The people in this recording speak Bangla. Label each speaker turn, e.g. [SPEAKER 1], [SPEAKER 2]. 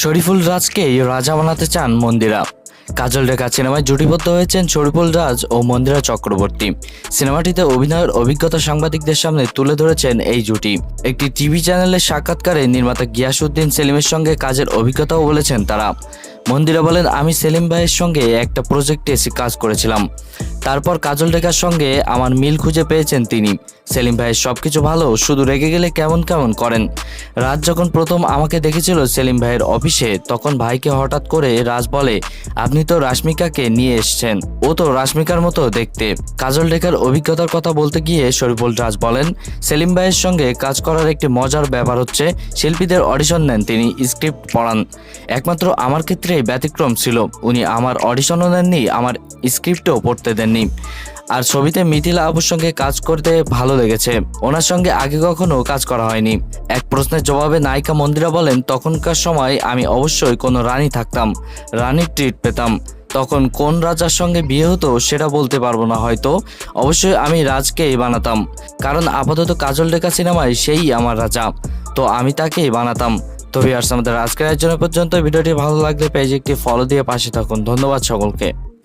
[SPEAKER 1] শরীফুল রাজকেই রাজা বানাতে চান মন্দিরা। কাজল রেখা সিনেমায় জুটিবদ্ধ হয়েছেন শরীফুল রাজ ও মন্দিরা চক্রবর্তী। সিনেমাটিতে অভিনয়ের অভিজ্ঞতা সাংবাদিকদের সামনে তুলে ধরেছেন এই জুটি। একটি টিভি চ্যানেলের সাক্ষাৎকারে নির্মাতা গিয়াসুদ্দিন সেলিমের সঙ্গে কাজের অভিজ্ঞতাও বলেছেন তারা। মন্দিরা বলেন, আমি সেলিম ভাইয়ের সঙ্গে একটা প্রজেক্টে এসে কাজ করেছিলাম। তারপর কাজল রেখার সঙ্গে আমার মিল খুঁজে পেয়েছেন তিনি। সেলিম ভাইয়ের সবকিছু ভালো, শুধু রেগে গেলে কেমন কেমন করেন? রাজ যখন প্রথম আমাকে দেখেছিল সেলিম ভাইয়ের অফিসে, তখন ভাইকে হঠাৎ করে রাজ বলে, আপনি তো রাশ্মিকাকে নিয়ে এসছেন। ও তো রাশ্মিকার মতো দেখতে। কাজল রেখার অভিজ্ঞতার কথা বলতে গিয়ে শরীফুল রাজ বলেন, সেলিম ভাইয়ের সঙ্গে কাজ করার একটি মজার ব্যাপার হচ্ছে, শিল্পীদের অডিশন নেন তিনি, স্ক্রিপ্ট পড়ান। একমাত্র আমার ক্ষেত্রে ব্যতিক্রম ছিল। উনি আমার অডিশনও নেননি, আমার স্ক্রিপ্টও পড়তে দেননি। আর ছবিতে মিথিলা আবুর সঙ্গে কাজ করতে ভালো লেগেছে। ওনার সঙ্গে আগে কখনো কাজ করা হয়নি। এক প্রশ্নের জবাবে নায়িকা মন্দিরা বলেন, তখনকার সময় আমি অবশ্যই কোনো রানী থাকতাম, রানীর ট্রিট পেতাম। তখন কোন রাজার সঙ্গে বিয়ে হতো সেটা বলতে পারব না হয়তো। অবশ্যই আমি রাজকেই বানাতাম, কারণ আপাতত কাজল রেখা সিনেমায় সেই আমার রাজা। তো আমি তাকেই বানাতাম। তো ভিউয়ার্স, আমাদের আজকের আয়োজনের পর্যন্ত ভিডিওটি ভালো লাগলে পেজে একটি ফলো দিয়ে পাশে থাকুন। ধন্যবাদ সকলকে।